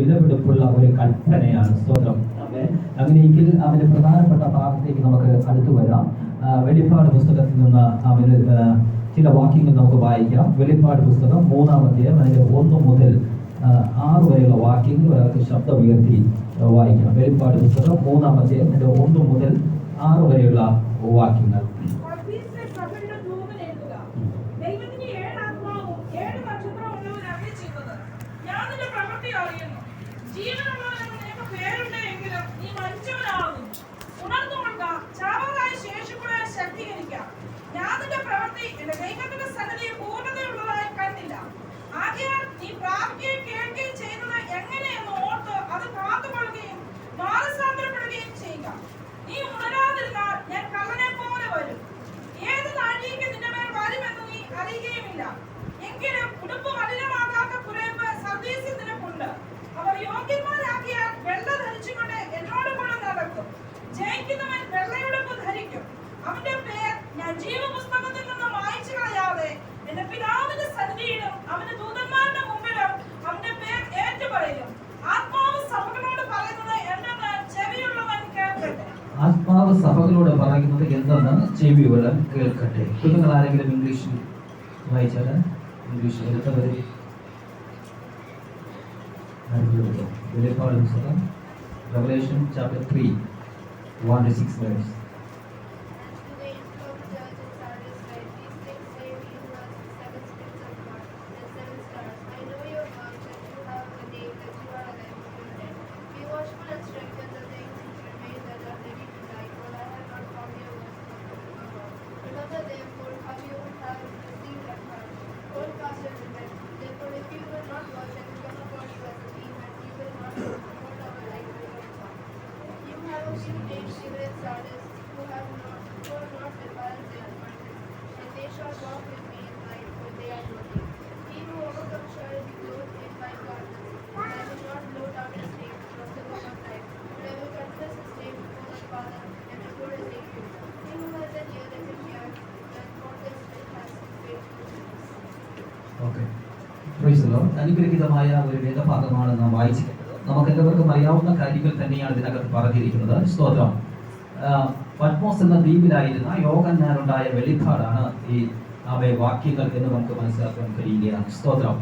വിലപിടിപ്പുള്ള ഒരു കൽപ്പനയാണ് സ്തോത്രം. അങ്ങനെയെങ്കിൽ അവന്റെ പ്രധാനപ്പെട്ട ഭാഗത്തേക്ക് നമുക്ക് അടുത്തു വരാം. വെളിപ്പാട് പുസ്തകത്തിൽ നിന്ന് അവന് ചില വാക്യങ്ങൾ നമുക്ക് വായിക്കാം. വെളിപ്പാട് പുസ്തകം മൂന്നാമത്തെ അതിന്റെ ഒന്ന് മുതൽ ആറ് വരെയുള്ള വാക്യങ്ങൾ ഒരാൾക്ക് ശബ്ദം ഉയർത്തി വായിക്കാം. വെളിപ്പാട് പുസ്തകം മൂന്നാമത്തെ അതിന്റെ ഒന്ന് മുതൽ ആറ് വരെയുള്ള വാക്യങ്ങൾ പർദീസിലെ സഭയുടെ ദൂതൻ എഴുതുക. ദൈവത്തിന്റെ ഏഴ് ആത്മാവും ഏഴ് നക്ഷത്രമുള്ളവൻ അരുളിച്ചെയ്തത്, ഞാൻ നിന്റെ പ്രവൃത്തി അറിയുന്നു. ജീവനുള്ളവനെന്ന് നിനക്ക് പേരുണ്ട് എങ്കിലും നീ മരിച്ചവനാകുന്നു. ഉണർന്നുകൊള്ളുക, ചാവാറായ ശേഷിപ്പുള്ളവരെ ശക്തീകരിക്ക. ഞാൻ നിന്റെ പ്രവൃത്തി എന്റെ ദൈവത്തിന്റെ സന്നിധിയിൽ പൂർണതയുള്ളതായി കണ്ടില്ല. ആകയാൽ നീ പ്രാപിക്കുകയും കേൾക്കുകയും ചെയ്യുന്നത് എങ്ങനെയെന്ന് ഓർത്ത് അത് കാത്തുകൊള്ളുകയും മാനസാന്തരപ്പെടുകയും ചെയ്യുക. നീ ഉണരാതിരുന്നാൽ ഞാൻ കള്ളനെ പോലെ വരും. ഏത് നാഴികയ്ക്ക് നിന്റെ മേൽ വരുമെന്ന് നീ അറിയുകയുമില്ല. എങ്കിലും ഉടുപ്പ് മലിനമാകാത്ത കുറേപ്പ് സർവീസിൽ നിനക്കുണ്ട്. അവർ യോഗ്യന്മാരാക്കിയാൽ വെള്ള ധരിച്ചുകൊണ്ട് എന്നോട് കൂടെ നടക്കും. ജയിക്കുന്നവൻ വെള്ളയുടുപ്പ് ധരിക്കും. അവന്റെ പേർ ഞാൻ ജീവപുസ്തകത്തിൽ നിന്ന് മായ്ച്ചു കളയാതെ എന്റെ പിതാവിന്റെ സന്നിധിയിലും അവന്റെ ദൂതന്മാരുടെ മുമ്പിലും അവന്റെ പേർ ഏറ്റുപറയും. ആത്മാവ് സഭകളോട് പറയുന്നത് എന്തെന്ന് ചെവിയുള്ളവൻ കേൾക്കട്ടെ ആത്മാവ് സഭകളോട് പറയുന്നത് എന്തെന്ന് ചെവി ഉള്ളവൻ കേൾക്കട്ടെ കുഞ്ഞുങ്ങൾ ആരെങ്കിലും ഇംഗ്ലീഷിൽ വായിച്ചാൽ ഇംഗ്ലീഷ് എടുത്തവർ വെളിപ്പാട് പുസ്തകം revelation chapter three one two six verse അനുഗ്രഹീതമായ ഒരു വേദഭാഗമാണ് നാം വായിച്ചിട്ടുള്ളത് നമുക്ക് എല്ലാവർക്കും അറിയാവുന്ന കാര്യങ്ങൾ തന്നെയാണ് ഇതിനകത്ത് പറഞ്ഞിരിക്കുന്നത്. സ്തോത്രം. പത്മോസ് എന്ന ദ്വീപിലായിരുന്ന യോഗന്മാരുണ്ടായ വെളിപ്പാടാണ് ഈ അവയെ വാക്യങ്ങൾ എന്ന് നമുക്ക് മനസ്സിലാക്കാൻ കഴിയുകയാണ്. സ്തോത്രം.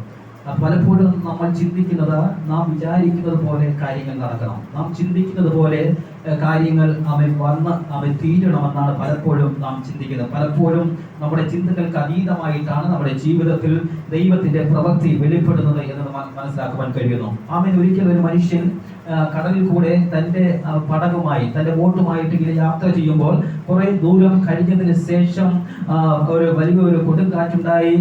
പലപ്പോഴും നമ്മൾ ചിന്തിക്കുന്നത് നാം വിചാരിക്കുന്നത് പോലെ കാര്യങ്ങൾ നടക്കണം. നാം ചിന്തിക്കുന്നത് പോലെ കാര്യങ്ങൾ അവൻ വന്ന് അവൻ തീരണമെന്നാണ് പലപ്പോഴും നാം ചിന്തിക്കുന്നത്. പലപ്പോഴും നമ്മുടെ ചിന്തകൾക്ക് അതീതമായിട്ടാണ് നമ്മുടെ ജീവിതത്തിൽ ദൈവത്തിന്റെ പ്രവൃത്തി വെളിപ്പെടുന്നത് എന്ന് മനസ്സിലാക്കുവാൻ കഴിയുന്നു. അവൻ ഒരിക്കലും ഒരു മനുഷ്യൻ കടലിൽ കൂടെ തന്റെ ആ, പടകുമായി തന്റെ ബോട്ടുമായിട്ട് ഇങ്ങനെ യാത്ര ചെയ്യുമ്പോൾ കുറെ ദൂരം കഴിഞ്ഞതിന് ശേഷം ഒരു വലിയ ഒരു കൊടുങ്കാറ്റുണ്ടായി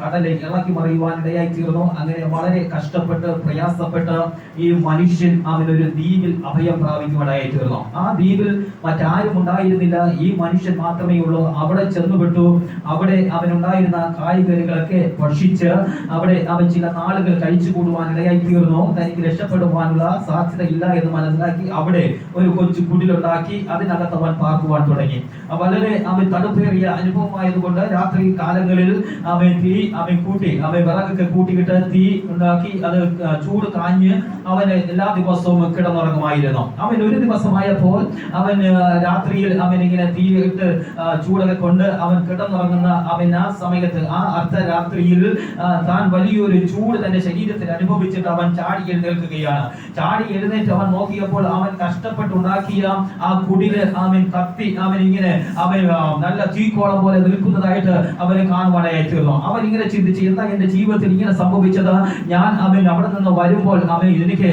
കടലെ ഇളക്കി മറിയുവാൻ ഇടയായി തീർന്നു അങ്ങനെ വളരെ കഷ്ടപ്പെട്ട് പ്രയാസപ്പെട്ട് ഈ മനുഷ്യൻ അവനൊരു ദ്വീപിൽ അഭയം പ്രാപിക്കുവാനായി തീർന്നു ആ ദ്വീപിൽ മറ്റാരും ഉണ്ടായിരുന്നില്ല. ഈ മനുഷ്യൻ മാത്രമേ ഉള്ളൂ. അവിടെ ചെന്നുപെട്ടു. അവിടെ അവനുണ്ടായിരുന്ന കായ്കനികളൊക്കെ ഭക്ഷിച്ച് അവിടെ അവൻ ചില നാളുകൾ കഴിച്ചു കൂടുവാൻ ഇടയായി തീർന്നു തനിക്ക് രക്ഷപ്പെടുവാനുള്ള സാധ്യത ഇല്ല എന്ന് മനസ്സിലാക്കി അവിടെ ഒരു കൊച്ചു കുടിലുണ്ടാക്കി അതിനകത്ത് അവൻ പാർക്കുവാൻ തുടങ്ങി. വളരെ അവൻ തണുപ്പേറിയ അനുഭവമായതുകൊണ്ട് രാത്രി കാലങ്ങളിൽ അവൻ തീ അവൻ കൂട്ടി അവൻ വിറകൊക്കെ കൂട്ടിയിട്ട് തീ ഉണ്ടാക്കി അത് ചൂട് കാഞ്ഞ് അവന് എല്ലാ ദിവസവും കിടന്നുറങ്ങുമായിരുന്നു. അവൻ ഒരു ദിവസമായപ്പോൾ അവൻ രാത്രിയിൽ അവൻ ഇങ്ങനെ തീ ഇട്ട് ചൂടൊക്കെ കൊണ്ട് അവൻ കിടന്നുറങ്ങുന്ന അവൻ ആ സമയത്ത് ആ അർദ്ധരാത്രിയിൽ താൻ വലിയൊരു ചൂട് തന്റെ ശരീരത്തിൽ അനുഭവിച്ചിട്ട് അവൻ ചാടി എഴുന്നേൽക്കുകയാണ് ചാടി എഴുന്നേറ്റ് അവൻ നോക്കിയപ്പോൾ അവൻ കഷ്ടപ്പെട്ടുണ്ടാക്കിയ ആ കുടിൽ അവൻ കത്തി. അവൻ ഇങ്ങനെ അവൻ നല്ല തീക്കോളം പോലെ നിൽക്കുന്നതായിട്ട് അവന് കാണുവാനായി തീർന്നു. അവൻ ഇങ്ങനെ ചിന്തിച്ച് എന്താ എന്റെ ജീവിതത്തിൽ ഇങ്ങനെ സംഭവിച്ചത്? ഞാൻ അവൻ അവിടെ നിന്ന് വരുമ്പോൾ അവൻ എനിക്ക്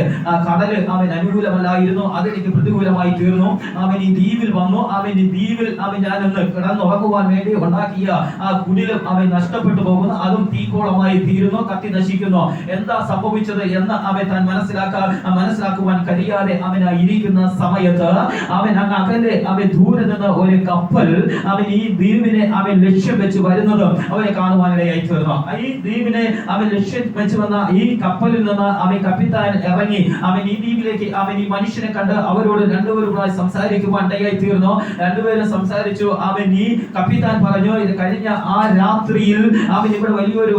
കടൽ അവൻ അനുകൂലമല്ലായിരുന്നു. അതെനിക്ക് പ്രതികൂലമായി തീർന്നു. അവൻ ഈ ദ്വീപിൽ വന്നു. അവൻ ഈ ദ്വീപിൽ അവൻ ഞാനൊന്ന് കിടന്നുറങ്ങുവാൻ വേണ്ടി ഉണ്ടാക്കിയ ആ കുടിലും അവൻ നഷ്ടപ്പെട്ടു പോകുന്നു. അതും തീക്കോളമായി തീരുന്നു. കത്തി നശിക്കുന്നു. എന്താ സംഭവിച്ചത് എന്ന് അവൻ താൻ മനസ്സിലാക്കാൻ മനസ്സിലാക്കുവാൻ കഴിയാതെ അവൻ ഇരിക്കുന്ന സമയത്ത് അവൻ അങ്ങ് അകലെ അവൻ ദൂരെ നിന്ന് ഒരു കപ്പൽ അവൻ ഈ ദ്വീപിനെ അവൻ ലക്ഷ്യം വെച്ച് വരുന്നത് അവനെ കാണുവാനിടയായി തീർന്നു. ഈ ദ്വീപിനെ അവൻ ലക്ഷ്യം വെച്ച് വന്ന ഈ കപ്പലിൽ നിന്ന് അവൻ കപ്പിത്താൻ ഇറങ്ങി. അവൻ ഈ ദ്വീപിലേക്ക് അവൻ ഈ മനുഷ്യനെ കണ്ട് അവരോട് രണ്ടുപേരും കൂടെ സംസാരിക്കുവാൻ ഇടയായി തീർന്നു. രണ്ടുപേരും സംസാരിച്ചു. അവൻ ഈ കപ്പിത്താൻ പറഞ്ഞു ഇത് കഴിഞ്ഞ ആ രാത്രിയിൽ അവൻ ഇവിടെ വലിയൊരു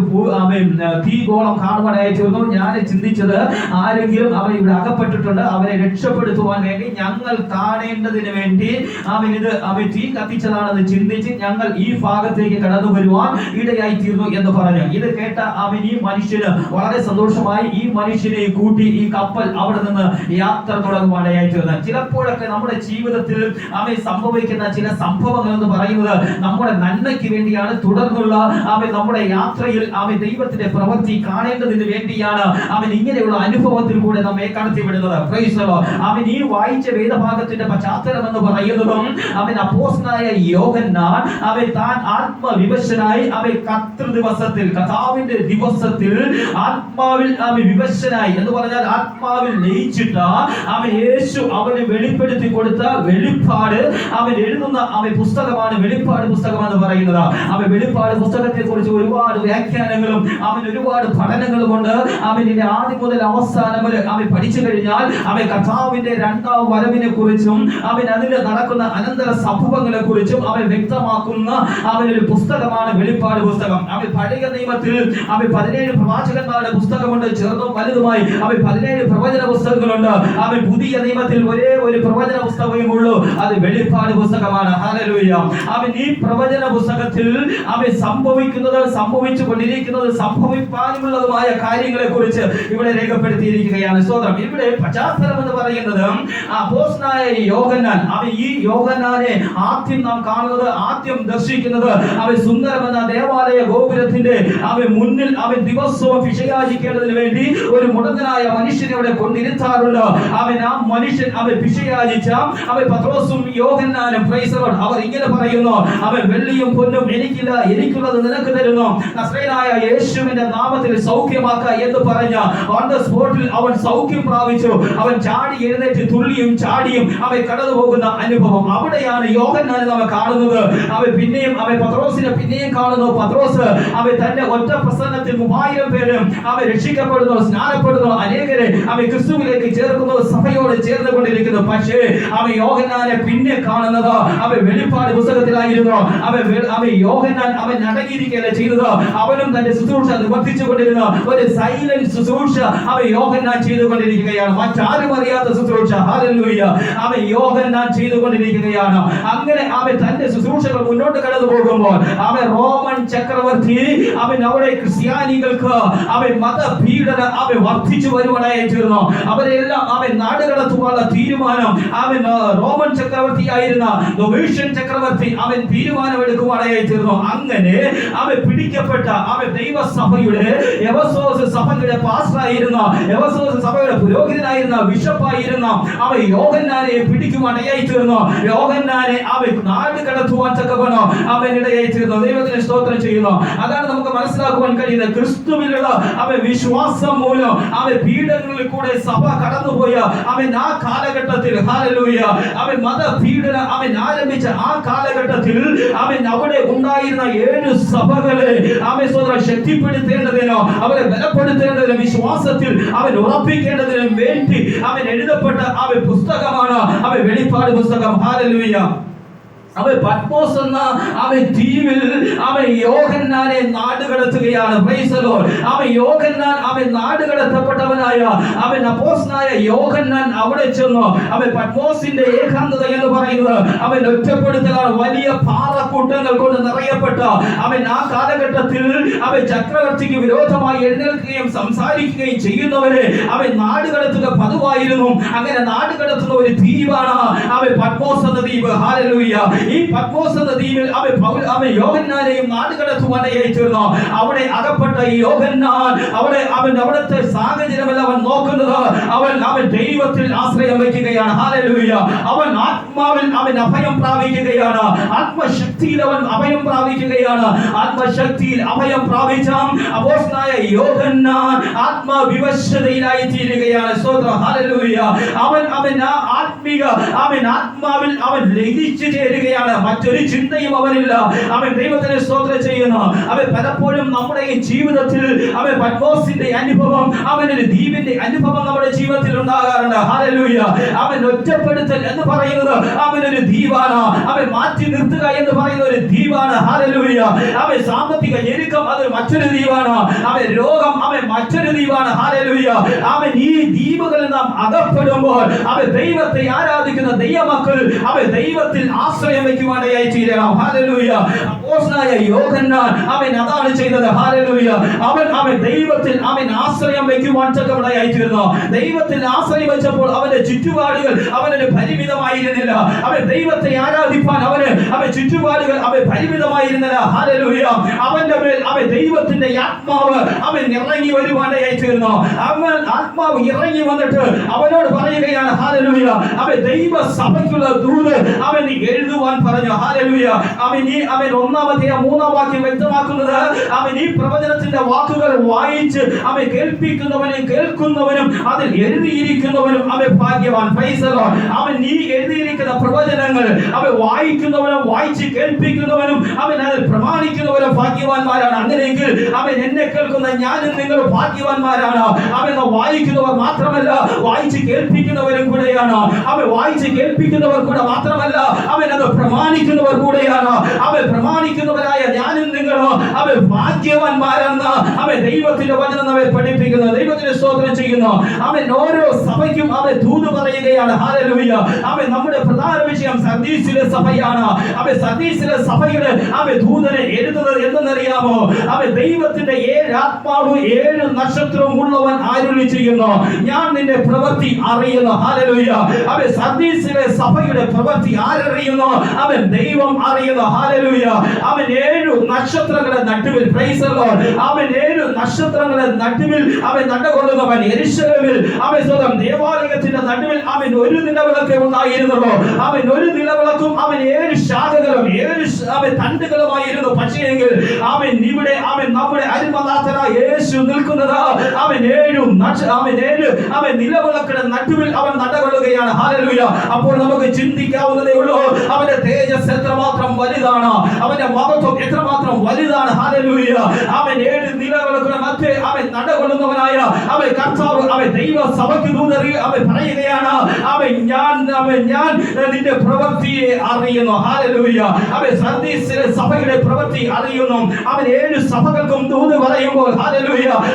തീഗോളം കാണുവാനായി തീർന്നു. ഞാൻ ചിന്തിച്ചത് ആരെങ്കിലും അവൻ ഇവിടെ അകപ്പെട്ടിട്ടുണ്ട് അവനെ രക്ഷപ്പെടുത്തുവാൻ വേണ്ടി ഞങ്ങൾ കാണേണ്ടതിന് വേണ്ടി അവൻ ഇത് അവൻ തീ കത്തിച്ചതാണെന്ന് ചിന്തിച്ച് ഞങ്ങൾ ഈ ഭാഗത്തേക്ക് കടന്നു വരുവാൻ ഇടയായി തീർന്നു എന്ന് പറഞ്ഞു. ഇത് കേട്ട അവൻ ഈ മനുഷ്യന് വളരെ സന്തോഷമായി ഈ മനുഷ്യനെ കൂട്ടി ഈ കപ്പൽ അവിടെ നിന്ന് യാത്ര തുടങ്ങുവാനായി തീർന്നു ചിലപ്പോഴൊക്കെ നമ്മുടെ ജീവിതത്തിൽ അവൻ സംഭവിക്കുന്ന ചില സംഭവങ്ങൾ എന്ന് പറയുന്നത് നമ്മുടെ നന്മയ്ക്ക് വേണ്ടിയാണ്. തുടർന്നുള്ള അവൻ നമ്മുടെ യാത്രയിൽ അവൻ ദൈവത്തിന്റെ പ്രവൃത്തി കാണേണ്ടതിന് വേണ്ടിയാണ്. അവൻ ഇങ്ങനെയുള്ള അനുഭവത്തിൽ കൂടെ നമ്മെ കടത്തിവിടുന്നത് Lord. അവൻ ഈ വായിച്ച വേദഭാഗത്തിന്റെ പശ്ചാത്തലം എന്ന് പറയുന്നതും അവൻ അപ്പോസ്നായ യോഹന്നാൻ അവൻ താൻ ആത്മവിവശനായി അവൻ കർത്തൃ ദിവസത്തിൽ കഥാവിന്റെ ദിവസത്തിൽ ആത്മാവിൽ അവൻ വിവശനായി. എന്ന് പറഞ്ഞാൽ ആത്മാവിൽ ലയിച്ചിട്ട് അവൻ യേശു അവന് വെളിപ്പെടുത്തി കൊടുത്ത വെളിപ്പാട് അവൻ എഴുതുന്ന അവൻ പുസ്തകമാണ് വെളിപ്പാട് പുസ്തകം എന്ന് പറയുന്നത്. അവൻ വെളിപ്പാട് പുസ്തകത്തെ കുറിച്ച് ഒരുപാട് വ്യാഖ്യാനങ്ങളും അവൻ ഒരുപാട് പഠനങ്ങളും ഉണ്ട് അവൻ ഇതിന്റെ ആദ്യം മുതൽ അവസാനം വരെ അവൻ പഠിച്ചു കഴിഞ്ഞാൽ അവൻ കർത്താവിന്റെ രണ്ടാം വരവിനെ കുറിച്ചും അവൻ അതിൽ നടക്കുന്ന അനന്തര സംഭവങ്ങളെ കുറിച്ചും അവൻ വ്യക്തമാക്കുന്ന അവനൊരു പുസ്തകമാണ് വെളിപ്പാട് പുസ്തകം. അവൻ പഴയ നിയമത്തിൽ അവൻ പതിനേഴ് പ്രവാചകന്മാരുടെ പുസ്തകമുണ്ട് ചെറുതും വലുതുമായി അവൻ പതിനേഴ് പ്രവചന പുസ്തകങ്ങളുണ്ട്. അവൻ പുതിയ നിയമത്തിൽ ഒരേ ഒരു പ്രവചന പുസ്തകമേ ഉള്ളൂ അത് വെളിപ്പാട് പുസ്തകമാണ്. അവൻ ഈ പ്രവചന പുസ്തകത്തിൽ അവൻ സംഭവിക്കുന്നത് സംഭവിച്ചു കൊണ്ടിരിക്കുന്നത് സംഭവിക്കാനുള്ളതുമായ കാര്യങ്ങളെ കുറിച്ച് ഇവിടെ രേഖപ്പെടുത്തിയിരിക്കുകയാണ്. സ്വതം ഇവിടെ പശ്ചാത്തലം എന്ന് പറയുന്നത് അപ്പോസ്തലനായ യോഹന്നാൻ അവൻ ഈ യോഹന്നാനെ ആദ്യം നാം കാണുന്നത് ആദ്യം ദർശിക്കുന്നത് അവൻ സുന്ദരമെന്ന ദേവാലയ ഗോപുരത്തിന്റെ അവൻ മുന്നിൽ അവൻ ദിവസവും പിശയാചിക്കേണ്ടതിന് വേണ്ടി ഒരു മുടന്തനായ മനുഷ്യനെ അവിടെ കൊണ്ടിരുത്താറുണ്ട്. അവൻ ആ മനുഷ്യൻ അവൻ പിശയാചിച്ച അവൻ പത്രോസും യോഹന്നാനും praise അവർ ഇങ്ങനെ പറയുന്നു അവൻ വെള്ളിയും പൊന്നും എനിക്കില്ല എനിക്കുള്ളത് നിനക്ക് തരുന്നു. നസ്രയനായ യേശുവിന്റെ നാമത്തിൽ സൗഖ്യമാക്ക എന്ന് പറഞ്ഞ ഓൺ ദ സ്പോട്ടിൽ അവൻ സൗഖ്യം പ്രാപിച്ചു. അവൻ ചാടി എഴുന്നേറ്റ് തുള്ളിയും ചാടിയും അവൻ കടന്നു പോകുന്ന അനുഭവം അവിടെയാണ് യോഹന്നാനെ നാം കാണുന്നത്. അവൻ പിന്നെയും അവൻ പത്രോസിനെ പിന്നെയും കാണുന്നു. പത്രോസ് അവൻ തന്റെ ഒറ്റ പ്രസംഗത്തിൽ മൂവായിരം പേര് അവൻ രക്ഷിക്കപ്പെടുന്നു സ്നാനപ്പെടുന്നു. അനേകരെ അവൻ ക്രിസ്തുവിലേക്ക് ചേർക്കുന്നു സഭയോട് ചേർന്ന് കൊണ്ടിരിക്കുന്നു പക്ഷേ അവൻ യോഹന്നാനെ പിന്നെ കാണുന്നത് അവൻ വെളിപ്പാട് പുസ്തകത്തിലായിരുന്നു. അവൻ അവൻ യോഹന്നാൻ അവൻ അടങ്ങിയിരിക്കുകയല്ല ചെയ്തത്. അവനും തന്റെ ശുശ്രൂഷ നിവർത്തിച്ചു കൊണ്ടിരുന്ന ഒരു സൈലന്റ് ശുശ്രൂഷ അവൻ യോഹന്നാൻ ചെയ്തുകൊണ്ടിരിക്കുകയാണ്. മറ്റാരും അറിയാത്ത ശുശ്രൂഷ. ഹല്ലേലൂയ അവൻ യോഹന്നാൻ ചെയ്തുകൊണ്ടിരിക്കുകയാണ്. അങ്ങനെ അവൻ തന്റെ ശുശ്രൂഷകൾ മുന്നോട്ട് കടന്നു പോകുമ്പോൾ അവൻ റോമൻ ചക്രവർത്തി അവൻ അവിടെ ക്രിസ്ത്യാനികൾക്ക് അവൻ മതപീഡന അവൻ വർദ്ധിച്ചു വരുവാനായിരുന്നു അവരെല്ലാം അവൻ നാടുകടത്തുവാനുള്ള തീരുമാനം അവൻ റോമൻ ചക്രവർത്തി ആയിരുന്ന ഡൊമീഷ്യൻ ചക്രവർത്തി അവൻ തീരുമാനം എടുക്കുവാനായിരുന്നു അങ്ങനെ അവൻ പിടിക്കപ്പെട്ട അവൻ ദൈവസഭയുടെ സഭയുടെ പാസ്റ്ററായിരുന്ന എവസോസ് സഭയുടെ പുരോഹിതനായിരുന്ന ബിഷപ്പായിരുന്ന അവ യോഹന്നാനെ പിടിക്കുവാൻ തീർന്നു യോഹന്നാനെ അവൻ നാട് കടത്തുവാൻ തക്കവനോ അവൻ ഇടയായി ദൈവത്തിന് സ്തോത്രം ചെയ്യുന്നു. അതാണ് നമുക്ക് മനസ്സിലാക്കുവാൻ കഴിയുന്നത്. ക്രിസ്തുവിലുള്ള അവ വിശ്വാസം മൂലം അവൻ പീഡനങ്ങളിൽ കൂടെ സഭ കടന്നുപോയ അവൻ ആ കാലഘട്ടത്തിൽ ഹാലലൂയ അവൻ മതപീഡന അവൻ ആരംഭിച്ച ആ കാലഘട്ടത്തിൽ അവൻ അവിടെ ഉണ്ടായിരുന്ന ഏഴ് സഭകളെ അവൻ സ്വന്തം ശക്തിപ്പെടുത്തേണ്ടതിനോ അവരെ ബലപ്പെടുത്തേണ്ടതിനോ വിശ്വാസത്തിൽ അവൻ ഉറപ്പിക്കേണ്ടതിനും വേണ്ടി അവൻ എഴുതപ്പെട്ട അവൻ പുസ്തകമാണ് അവൻ വെളിപ്പാട് പുസ്തകം ഹാലലൂയ അവൻ പത്മോസ് എന്ന അവൻ ദ്വീപിൽ അവൻ യോഹന്നാനെ നാടുകടത്തുകയാണ് കടത്തുകയാണ്. അവൻ യോഹന്നാൻ അവൻ നാടുകടത്തപ്പെട്ടവനായ അവൻ അപ്പോസ്തലനായ യോഹന്നാൻ അവിടെ ചെന്നു. അവൻ പത്മോസിന്റെ ഏകാന്തത എന്ന് പറയുന്നത് അവൻ ഒറ്റപ്പെടുത്തലാണ്. വലിയ പാറക്കൂട്ടങ്ങൾ കൊണ്ട് നിറയപ്പെട്ട അവൻ ആ കാലഘട്ടത്തിൽ അവൻ ചക്രവർത്തിക്ക് വിരോധമായി എഴുന്നേൽക്കുകയും സംസാരിക്കുകയും ചെയ്യുന്നവരെ അവൻ നാടുകടത്തുക പതിവായിരുന്നു. അങ്ങനെ നാടുകടത്തുന്ന ഒരു ദ്വീപാണ് അവൻ പത്മോസ് എന്ന ദ്വീപ്. ഹാലലൂയ ഈ പത്മോസ് നദിയിൽ അവൻ അവൻ യോഹന്നാനെയും നാടുകടത്തുവാൻ അയച്ചിരുന്നു അവിടെ അകപ്പെട്ട ഈ യോഹന്നാൻ അവിടെ അവൻ അവിടുത്തെ സാഹചര്യമല്ല അവൻ നോക്കുന്നത്. അവൻ അവൻ ദൈവത്തിൽ ആശ്രയം വയ്ക്കുകയാണ്. ഹാലലൂയ അവൻ ആത്മാവിൽ അവൻ അഭയം പ്രാപിക്കുകയാണ്. ആത്മശക്തിയിൽ അവൻ അഭയം പ്രാപിക്കുകയാണ്. ആത്മശക്തിയിൽ അഭയം പ്രാപിച്ച അപ്പോസ്തനായ യോഹന്നാൻ ആത്മവിവശതയിലായി തീരുകയാണ് സ്തോത്രം. ഹാലലൂയ അവൻ അവൻ ആ ആത്മീക. അവൻ ആത്മാവിൽ അവൻ ലയിച്ചു ചേരുകയാണ്. മറ്റൊരു ചിന്തയും അവനില്ല. അവൻ ദൈവത്തിന് സ്തോത്രം ചെയ്യുന്നു. അവൻ പലപ്പോഴും നമ്മുടെ ഈ ജീവിതത്തിൽ അവൻ പത്മോസിന്റെ അനുഭവം അവനൊരു ദ്വീപിന്റെ അനുഭവം നമ്മുടെ ജീവിതത്തിൽ ഉണ്ടാകാറുണ്ട്. ഹാലലൂയ അവൻ ഒറ്റപ്പെടുത്തൽ എന്ന് പറയുന്നത് അവനൊരു ദ്വീപാണ് അവൻ മാറ്റി നിർത്തുക എന്ന് പറയുന്ന ഒരു ദ്വീപാണ് ഹാലലൂയ അവൻ സാമ്പത്തിക ഞെരുക്കം അത് മറ്റൊരു ദ്വീപാണ് അവൻ രോഗം അവൻ മറ്റൊരു ദ്വീപാണ് ഹാലലൂയ അവൻ ഈ ദ്വീപുകളിൽ നാം അകപ്പെടുമ്പോൾ അവൻ ദൈവത്തെ ആരാധിക്കുന്ന ദൈവമക്കൾ അവൻ ദൈവത്തിൽ ആശ്രയം വയ്ക്കുവാനായി അപ്പോസ്തലനായ യോഹന്നാൻ അവൻ അതാണ് ചെയ്തത്. ഹാലലൂയ അവൻ അവൻ ദൈവത്തിൽ അവൻ ആശ്രയം വയ്ക്കുവാൻ തക്കവണയായി തീർന്നു. ദൈവത്തിൽ ആശ്രയം വെച്ചപ്പോൾ അവന്റെ ചുറ്റുപാടുകൾ അവനൊരു പരിമിതമായിരുന്നില്ല. അവൻ ദൈവത്തെ ആരാധിപ്പാൻ അവന് അവൻ ചുറ്റുപാടുകൾ അവൻ പരിമിതമായിരുന്നില്ല. ഹാലലൂയ അവന്റെ ദൈവത്തിന്റെ ആത്മാവ് അവൻ ഇറങ്ങി വരുവാനായി തീർന്നു അവൻ ആത്മാവ് ഇറങ്ങി വന്നിട്ട് അവനോട് പറയുകയാണ് ഹാലലൂയ. അവൻ ദൈവ സഭയ്ക്കുള്ള ദൂത് അവൻ എഴുതുവാൻ പറഞ്ഞു. ഹാലലൂയ. അവൻ ഈ അവൻ ഒന്നാമത്തെ മൂന്നാം വാക്യം വ്യക്തമാക്കുന്നത് അവൻ ഈ പ്രവചനത്തിന്റെ വാക്കുകൾ വായിച്ച് അവൻ കേൾപ്പിക്കുന്നവനും കേൾക്കുന്നവനും അതിൽ എഴുതിയിരിക്കുന്നവനും അവൻ ഭാഗ്യവാൻ. Praise അവൻ ഈ എഴുതിയിരിക്കുന്ന പ്രവചനങ്ങൾ അവൻ വായിക്കുന്നവനും വായിച്ച് കേൾപ്പിക്കുന്നവനും അവൻ അതിൽ പ്രമാണിക്കുന്നവരും ഭാഗ്യവാന്മാരാണ്. അങ്ങനെയെങ്കിൽ അവൻ എന്നെ കേൾക്കുന്ന ഞാനും നിങ്ങൾ ഭാഗ്യവാന്മാരാണ്. അവൻ വായിക്കുന്നവർ മാത്രമല്ല വായിച്ച് കേൾപ്പിക്കുന്നവരും കൂടെയാണ്. അവൻ വായിച്ച് കേൾപ്പിക്കുന്നവർ കൂടെ മാത്രമല്ല അവൻ അത് പ്രമാണിക്കുന്നവർ കൂടെയാണ്. അവൻ പ്രമാണിക്കുന്നവരായ ഞാനും നിങ്ങളും അവൻ ഭാഗ്യവാന്മാരെന്ന് അവൻ ദൈവത്തിന്റെ വചനം നമ്മെ പഠിപ്പിക്കുന്നു ദൈവത്തിന്റെ സ്തോത്രം ചെയ്യുന്നു. അവൻ ഓരോ സഭയ്ക്കും അവൻ ദൂത് പറയുകയാണ്. അവൻ നമ്മുടെ പ്രധാന വിഷയം സതീശിലെ സഭയാണ്. അവൻ സതീശിലെ സഭയുടെ അവൻ ദൂതനെ എഴുതുന്നത് എന്തെന്നറിയാമോ? അവൻ ദൈവത്തിന്റെ ഏഴ് ആത്മാവ് ഏഴ് നക്ഷത്രവും ഉള്ളവൻ ആരുളി ചെയ്യുന്നു ഞാൻ നിന്റെ പ്രവൃത്തി അറിയുന്നു. ഹാലലുയ്യ അവൻ സതീശിലെ സഭയുടെ പ്രവൃത്തി ആരറിയുന്നു? അവൻ ദൈവം അറിയുന്നു. ഹാലലൂയ അവൻ ഏഴ് നക്ഷത്രങ്ങളെ നട്ടുവിൽ പ്രൈസ് the Lord. അവൻ ഏഴ് നക്ഷത്രങ്ങളെ നട്ടുവിൽ അവൻ നടകൊള്ളുന്നവൻ എരിശലവിൽ അവൻ സ്വന്തം ദേവാലയത്തിന്റെ നടുവിൽ അവൻ ഒരു നിലവിളക്കെ ഉണ്ടായിരുന്നുള്ളൂ അവൻ ഒരു നിലവിളക്കും അവൻ ഏഴ് ശാഖകളും ഏഴ് അവൻ തണ്ടുകളുമായിരുന്നു. പക്ഷേ എങ്കിൽ അവൻ ഇവിടെ അവൻ നമ്മുടെ അരുമനാഥനായ യേശു നിൽക്കുന്നത്. അവൻ ഏഴു അവൻ ഏഴ് അവൻ നിലവിളക്കിടെ നട്ടുവിൽ അവൻ നടകൊള്ളുകയാണ്. ഹാലലൂയ അപ്പോൾ നമുക്ക് ചിന്തിക്കാവുന്നതേ ഉള്ളൂ. അവന്റെ തേജസ് എത്രമാത്രം വലുതാണ്. അവന്റെ മഹത്വം എത്രമാത്രം വലുതാണ്. ഹാലലൂയ അവൻ ഏഴ് നിലവിളക്കിടെ മധ്യേ അവൻ നടകൊള്ളുന്നവനായ അവൻ കർത്താവ് അവൻ ദൈവ സഭയ്ക്ക് ദൂതറി അവൻ പറയുകയാണ്. അവൻ ഞാൻ അവൻ ഞാൻ നിന്റെ പ്രവൃത്തിയെ അറിയുന്നു. ഹാലലൂയ അവൻ സർദീസിലെ സഭയുടെ പ്രവൃത്തി അറിയുന്നു. അവൻ ഏഴ് സഭകൾക്കും ദൂത് പറയുമ്പോൾ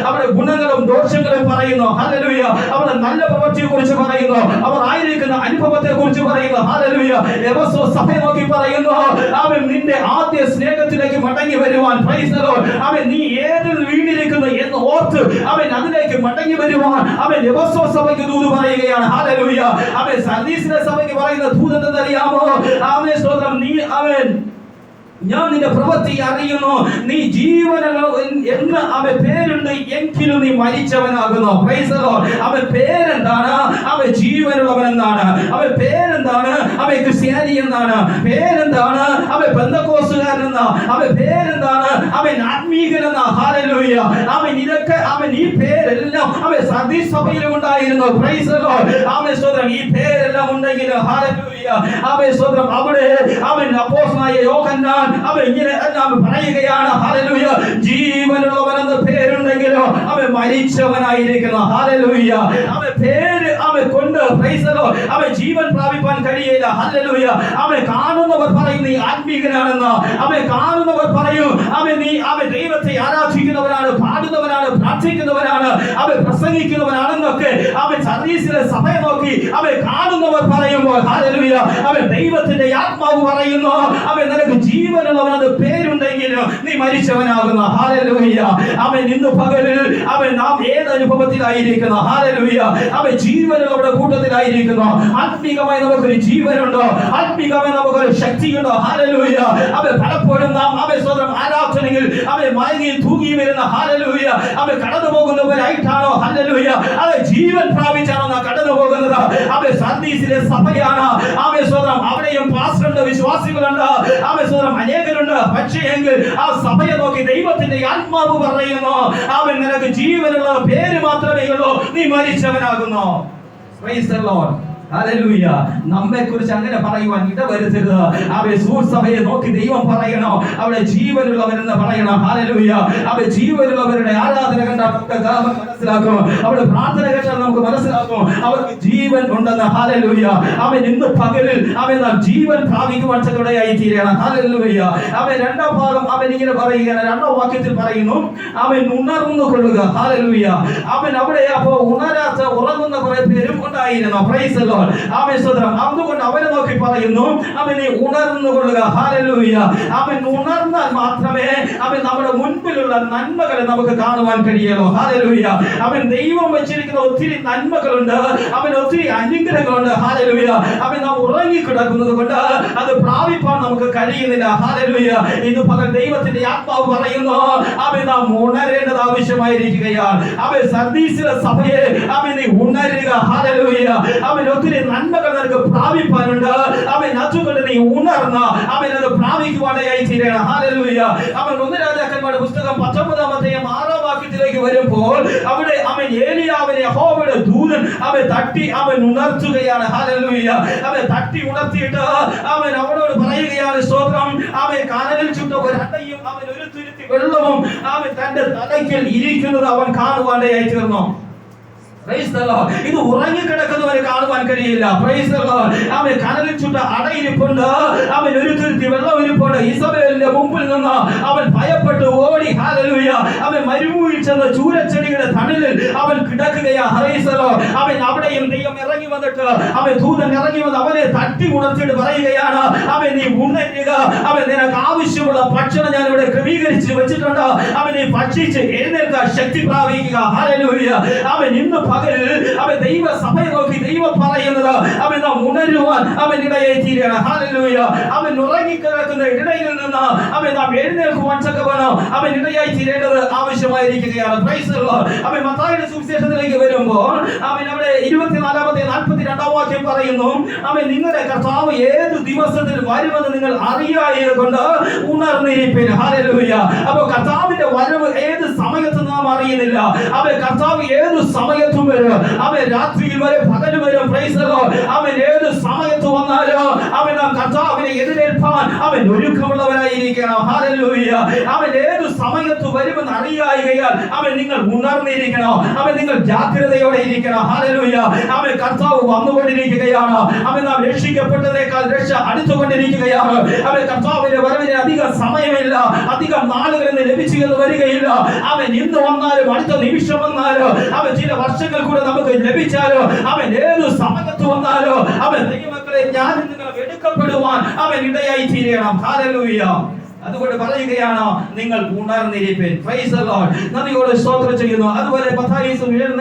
അവരുടെ ഗുണങ്ങളും ദോഷങ്ങളും പറയുന്നു ഹാലലൂയ അവരുടെ നല്ല പ്രവർത്തിയെ കുറിച്ച് പറയുന്നു അവർ ആയിരിക്കുന്ന അനുഭവത്തെ കുറിച്ച് പറയുന്നു ഹാലലൂയ എവസോ സഭ നോക്കി പറയുന്നു അവൻ നിന്റെ ആദ്യ സ്നേഹത്തിലേക്ക് മടങ്ങി വരുവാൻ. അവൻ നീ ഏതിൽ വീണിരിക്കുന്നു എന്ന് ഓർത്ത് അവൻ അതിലേക്ക് മടങ്ങി വരുവാൻ അവൻ എവസോ സഭയ്ക്ക് ദൂത് പറയുകയാണ് ഹാലലൂയ അവൻ സതീശിന്റെ സഭയ്ക്ക് പറയുന്ന ദൂത് എന്തെന്നറിയാമോ അവനെ സ്തോത്രം നീ അവൻ ഞാൻ നിന്റെ പ്രവൃത്തി അറിയുന്നു. നീ ജീവനുള്ള എന്ന് അവൻ പേരുണ്ട്. എങ്കിലും നീ മരിച്ചവനാകുന്നു. അവൻ പേരെന്താണ്? അവൻ ജീവനുള്ളവൻ എന്നാണ്. അവൻ പേരെന്താണ്? അവൻ ക്രിസ്ത്യാനി എന്നാണ്. പേരെന്താണ്? അവൻ ബന്ധക്കോസുകാരൻ എന്നാ. അവൻ പേരെന്താണ്? അവൻ ആത്മീകൻ എന്നാ. ഹാലലൂയ അവൻ ഇതൊക്കെ അവൻ ഈ പേരെല്ലാം അവൻ സതീസഭയിലും ഉണ്ടായിരുന്നു. Lord. അവൻ സ്വന്തം ഈ പേരെല്ലാം ഉണ്ടെങ്കിൽ ഹാലലൂയ അവൻ സ്വന്തം അവിടെ അവൻ അപ്പോസനായ യോഹന്നാൻ അവൻ ഇങ്ങനെ എല്ലാം പറയുകയാണ്. ഹല്ലേലൂയ. ജീവനുള്ളവൻ എന്ന പേരുണ്ടെങ്കിലോ അവൻ മരിച്ചവനായിരിക്കുന്നു ഹല്ലേലൂയ. അവൻ പേര് അവൻ കൊണ്ട് പ്രൈസലോ അവൻ ജീവൻ പ്രാപിപ്പാൻ കഴിയില്ല ഹല്ലേലൂയ അവൻ കാണുന്നവർ പറയും നീ ആത്മീകനാണെന്ന്. അവൻ കാണുന്നവർ പറയും അവൻ നീ അവൻ ദൈവത്തെ ആരാധിക്കുന്നവനാണ് പാടുന്നവനാണ് പ്രാർത്ഥിക്കുന്നവനാണ് അവൻ പ്രസംഗിക്കുന്നവനാണെന്നൊക്കെ അവൻ സർവീസിലെ സഭയെ നോക്കി അവൻ കാണുന്നവർ പറയുമ്പോൾ ഹല്ലേലൂയ അവൻ ദൈവത്തിന്റെ ആത്മാവ് പറയുന്നു. അവൻ നിനക്ക് ജീവനുള്ളവനത് പേരുണ്ടെങ്കിൽ നീ മരിച്ചവനാകുന്ന. ഹാലലൂയ. അവൻ ഇന്ന് പകലിൽ അവൻ നാം ഏത് അനുഭവത്തിലായിരിക്കുന്ന? ഹാലലൂയ. അവൻ ജീവനും നമ്മുടെ കൂട്ടത്തിലായിരിക്കുന്നു. ആത്മീകമായി നമുക്കൊരു ജീവനുണ്ടോ? ആത്മീകമായി നമുക്കൊരു ശക്തിയുണ്ടോ? ഹാലലൂയ. അവൻ പലപ്പോഴും നാം അവൻ സ്വന്തം ആരാധനയിൽ അവൻ മയങ്ങിയും തൂങ്ങി വരുന്ന ഹാലലൂയ. അവൻ കടന്നു പോകുന്നവരായിട്ടാണോ ഹല്ലേലൂയ അവൻ ജീവൻ പ്രാപിച്ചാണോ നാം കടന്നു പോകുന്നത് അവൻ സർവീസിലെ സഭയാണ്. അവൻ സ്വന്തം അവിടെയും പാസ്റ്ററുണ്ട് വിശ്വാസികളുണ്ട്. അവൻ സ്വന്തം അനേകരുണ്ട്. പക്ഷേ എങ്കിൽ ആ സഭയെ നോക്കി ദൈവത്തിന്റെ ആത്മാവ് പറയുന്നു. അവൻ നിനക്ക് ജീവനുള്ള പേര് മാത്രമേ ഉള്ളൂ നീ മരിച്ചവനാകുന്നു. നമ്മെ കുറിച്ച് അങ്ങനെ പറയുവാൻ ഇടവരുത്തരുത്. അവയെ സൂസഭയെ നോക്കി ദൈവം പറയണോ? അവിടെ ജീവനുള്ളവരെന്ന് പറയണം? ഹാലലൂയ അവ ജീവനുള്ളവരുടെ ആരാധന കണ്ടാൽ നമുക്ക് മനസ്സിലാക്കും. അവിടെ പ്രാർത്ഥന കേട്ടാൽ നമുക്ക് മനസ്സിലാക്കും. അവർക്ക് ജീവൻ ഉണ്ടെന്ന്. ഹാലലൂയ അവൻ ഇന്ന് പകലിൽ അവൻ ജീവൻ പ്രാപിക്കുവാൻ ചെറുതായി തീരണം ഹാലലൂയ അവൻ രണ്ടാം ഭാഗം അവൻ ഇങ്ങനെ പറയുകയാണ്. രണ്ടാം വാക്യത്തിൽ പറയുന്നു അവൻ ഉണർന്നു കൊള്ളുക. ഹാലലൂയ അവൻ അവിടെ അപ്പോ ഉണരാത്ത ഉറങ്ങുന്ന കുറെ പേരും ഉണ്ടായിരുന്നു. പ്രൈസ് ലോർഡ് അവൻ സ്വതന്ത്രം അതുകൊണ്ട് അവനെ നോക്കി പറയുന്നു അവനെ ഉണർന്നു കൊള്ളുക ഹാലലൂയ അവൻ ഉണർന്നാൽ മാത്രമേ അവൻ നമ്മുടെ മുൻപിലുള്ള നന്മകളെ നമുക്ക് കാണുവാൻ കഴിയുള്ളൂ ഹാലലൂയ അവൻ ദൈവം വെച്ചിരിക്കുന്ന ഒത്തിരി നന്മകളുണ്ട് അവൻ ഒത്തിരി അനുഗ്രഹങ്ങളുണ്ട് ഹാലലൂയ അവൻ നാം ഉറങ്ങി കിടക്കുന്നത് കൊണ്ട് അത് പ്രാപിപ്പാൻ നമുക്ക് കഴിയുന്നില്ല ഹാലലൂയ ഇത് പകൽ ദൈവത്തിന്റെ ആത്മാവ് പറയുന്നു അവൻ നാം ഉണരേണ്ടത് ആവശ്യമായിരിക്കുകയാണ്. അവൻ സർദീസിലെ സഭയെ അവൻ നീ ഉണരുക ഹാലലൂയ അവൻ ഒത്തിരി നന്മകൾ നിനക്ക് പ്രാപിപ്പാനുണ്ട്. അവൻ അതുകൊണ്ട് നീ ഉണർന്ന അവൻ അത് പ്രാപിക്കുവാനായി തീരണം. ഹല്ലേലൂയ അവൻ ഒന്ന് രാജാക്കന്മാരുടെ പുസ്തകം പത്തൊമ്പതാമത്തെയും ആറാം വാക്യത്തിലേക്ക് വരുമ്പോൾ അവിടെ അവൻ ഏലിയാവിനെ യഹോവയുടെ ദൂതൻ അവൻ തട്ടി അവൻ ഉണർത്തുകയാണ്. ഹാലലൂയ അവൻ തട്ടി ഉണർത്തിയിട്ട് അവൻ അവനോട് പറയുകയാണ് സ്തോത്രം. അവൻ കാനലിൽ ചുട്ട ഒരു അട്ടയും അവൻ ഒരു തുരുത്തി വെള്ളവും അവൻ തന്റെ തലയ്ക്കൽ ഇരിക്കുന്നത് അവൻ കാണുവാനായി തീർന്നു. ഇത് ഉറങ്ങിക്കിടക്കുന്നവരെ കാണുവാൻ കഴിയില്ല. അവൻ കനലിൽ ചുട്ട അടയിരിപ്പുണ്ട്. അവൻ ഒരു തുരുത്തി വെള്ളം ഇരിപ്പുണ്ട് ഇസബേലിന്റെ മുമ്പിൽ നിന്ന് അവൻ ഭയപ്പെട്ട് ഓടി. ഹാലലുയ അവൻ മരുഭൂമിയിൽ ചെന്ന് തണലിൽ അവൻ കിടക്കുകയാ. ഹറൈസലോ അവൻ അവിടെയും ദൈവം ഇറങ്ങി വന്നിട്ട് അവൻ ദൂതൻ ഇറങ്ങി വന്ന് അവനെ തട്ടി ഉണർത്തിയിട്ട് പറയുകയാണ്. അവൻ നീ ഉണരുക. അവൻ നിനക്ക് ആവശ്യമുള്ള ഭക്ഷണം ഞാൻ ഇവിടെ ക്രമീകരിച്ച് വെച്ചിട്ടുണ്ട്. അവൻ നീ ഭക്ഷിച്ച് എഴുന്നേൽക്കാൻ ശക്തി പ്രാപിക്കുക ഹാലലൂയ അവൻ ഇന്ന് പകലിൽ അവൻ ദൈവ സഭയെ നോക്കി ദൈവം പറയുന്നത് അവൻ നാം ഉണരുവാൻ അവൻ തീരണം ഹാലലൂയ അവൻ ഉറങ്ങിക്കിടക്കുന്ന ഇടയിൽ നിന്ന് അവൻ നാം എഴുന്നേൽക്കുവാൻ ചക്കവനോ അവൻ ഇടയായി തീരേണ്ടത് ആവശ്യമായിരിക്കുകയാണ് അവൻ മത്തായിയുടെ സുവിശേഷത്തിലേക്ക് വരുമ്പോൾ അവൻ അവിടെ ഇരുപത്തിനാലാമത്തെ നാൽപ്പത്തി രണ്ടാം വാക്യം പറയുന്നു അവൻ നിങ്ങളുടെ കർത്താവ് ഏത് ദിവസത്തിൽ വരുമെന്ന് നിങ്ങൾ അറിയായത് കൊണ്ട് ഉണർന്നിരിപ്പിൻ. ഹാലലൂയ അപ്പോൾ കർത്താവിന്റെ വരവ് ഏത് സമയത്ത് നാം അറിയുന്നില്ല. അവൻ കർത്താവ് ഏത് സമയത്തും വരും. അവൻ രാത്രിയിൽ വരെ പകൽ വരും. അവൻ ഏത് സമയത്ത് വന്നാലോ അവൻ കർത്താവിനെ എതിരേൽപ്പാൻ അവൻ ഒരുക്കമുള്ളവനായിരിക്കണം. ഹാലലൂയ അവൻ ഏത് സമയത്ത് വരുമെന്ന് അറിയായികയാൽ അവൻ നിങ്ങൾ ഉണർന്നിരിക്കണോ. അവൻ നിങ്ങൾ ജാഗ്രതയോടെ ഇരിക്കണം. ഹാലലൂയ അവൻ കർത്താവ് വന്നുകൊണ്ടിരിക്കുകയാണ്. അവൻ നാം രക്ഷിക്കപ്പെട്ടതിനേക്കാൾ രക്ഷ അടുത്തുകൊണ്ടിരിക്കുകയാണ്. അവൻ കർത്താവിന്റെ വരവിന് അധികം സമയമില്ല. അധികം നാളുകളിൽ ലഭിച്ചു എന്ന് വരികയില്ല. അവൻ ഇന്ന് വന്നാലും അടുത്ത നിമിഷം വന്നാലും അവൻ ചില വർഷങ്ങൾ കൂടെ നമുക്ക് ലഭിച്ചാലോ? അവൻ ഏത് സമയത്ത് വന്നാലോ? അവൻ ദൈവമക്കളെ ഞാൻ നിങ്ങൾ എടുക്കപ്പെടുവാൻ അവൻ ഇടയായി തീരണം. ഹാലലൂയ അതുകൊണ്ട് പറയുകയാണ് നിങ്ങൾ ഉണർന്നിരിപ്പിൻ. നന്ദിയോടെ സ്തോത്രം ചെയ്യുന്നു. അതുപോലെ